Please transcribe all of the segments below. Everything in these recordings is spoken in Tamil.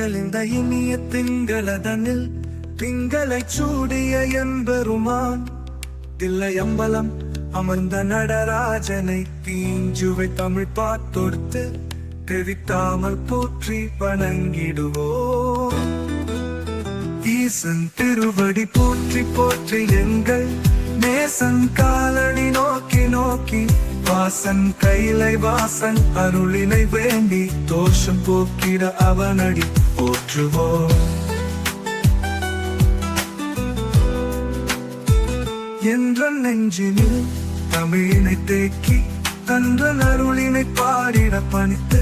தெளிந்த இனிய திங்களதனில் திங்களை சூடிய என்பெருமான். தில்லை அம்பலம் அமர்ந்த நடராஜனை தீஞ்சுவை தமிழ் பார்த்தொடுத்து தெரித்தாமல் போற்றி வணங்கிடுவோம். ஈசன் திருவடி போற்றி போற்றி எங்கள் நேசன் காலடி நோக்கி நோக்கி வாசன் கைலை வாசன் அருளினை வேண்டி தோஷம் போக்கிட அவனடி போற்றுவோம். என்ற நெஞ்சினில் தமிழினை தேக்கி தன்ற அருளினை பாடிட பணித்து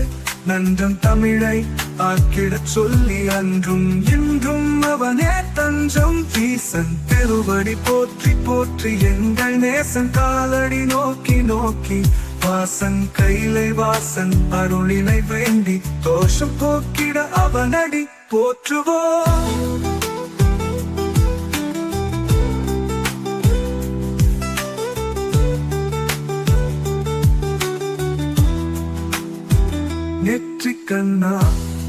நந்தம் தமிழை ஆக்கிடச் சொல்லி அன்றும் இன்றும் அவனே தஞ்சம் தீசன் திருவடி போற்றி போற்றி எங்கள் நேசன். காலடி நோக்கி நோக்கி வாசன் கைலை வாசன். அருளினை வேண்டி தோஷம் போக்கிட அவனடி போற்றுவோம். கண்ணா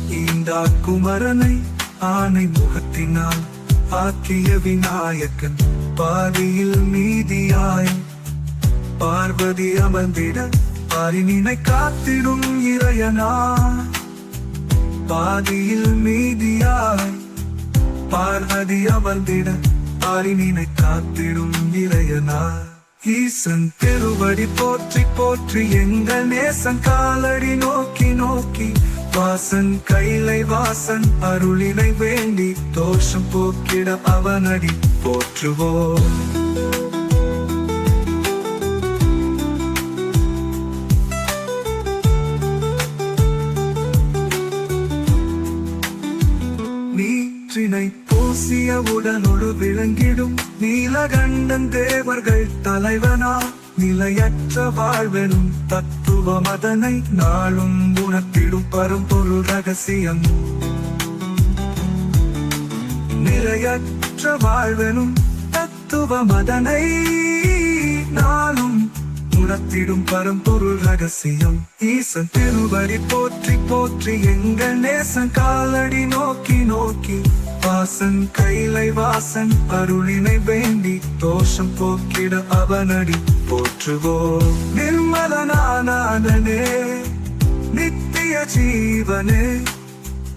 ஈந்தா குமரனை ஆனை முகத்தினால் ஆக்கிய விநாயகன். பாதியில் நீதியாய் பார்வதி அமர்ந்திட பாரினினை காத்திடும் இறையனா. பாதியில் மீதியாய் பார்வதி அமர்ந்திட பாரினினை காத்திடும் இறையனா. ஈசன் திருவடி போற்றி போற்றி எங்கள் நேசன் காலடி நோக்கி நோக்கி வாசன் கைலை வாசன் அருளினை வேண்டி தோஷம் போக்கிட அவனடி போற்றுவோம். நீற்றினை பூசிய உடனொடு விளங்கி நீலகண்டன் தேவர்கள் தலைவனா நிலையற்ற வாழ்வெனும் தத்துவ மதனை நாளும் உணர்த்திடும் பரம்பொருள் ரகசியம். நிறையற்ற வாழ்வெனும் தத்துவ மதனை நாளும் உணர்த்திடும் பரம்பொருள் ரகசியம். ஈசன் திருவடி போற்றி போற்றி எங்கள் நேசன் காலடி நோக்கி நோக்கி வாசன் கைலை வாசன் அருளினை வேண்டி தோஷம் போக்கிட அவனடி போற்றுவோம் நிர்மலனானே நித்திய ஜீவனே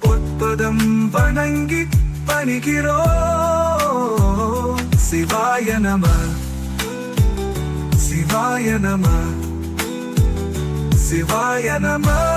பொற்பதம் வணங்கி பணிகிறோ. சிவாய நம சிவாய நம சிவாய நம.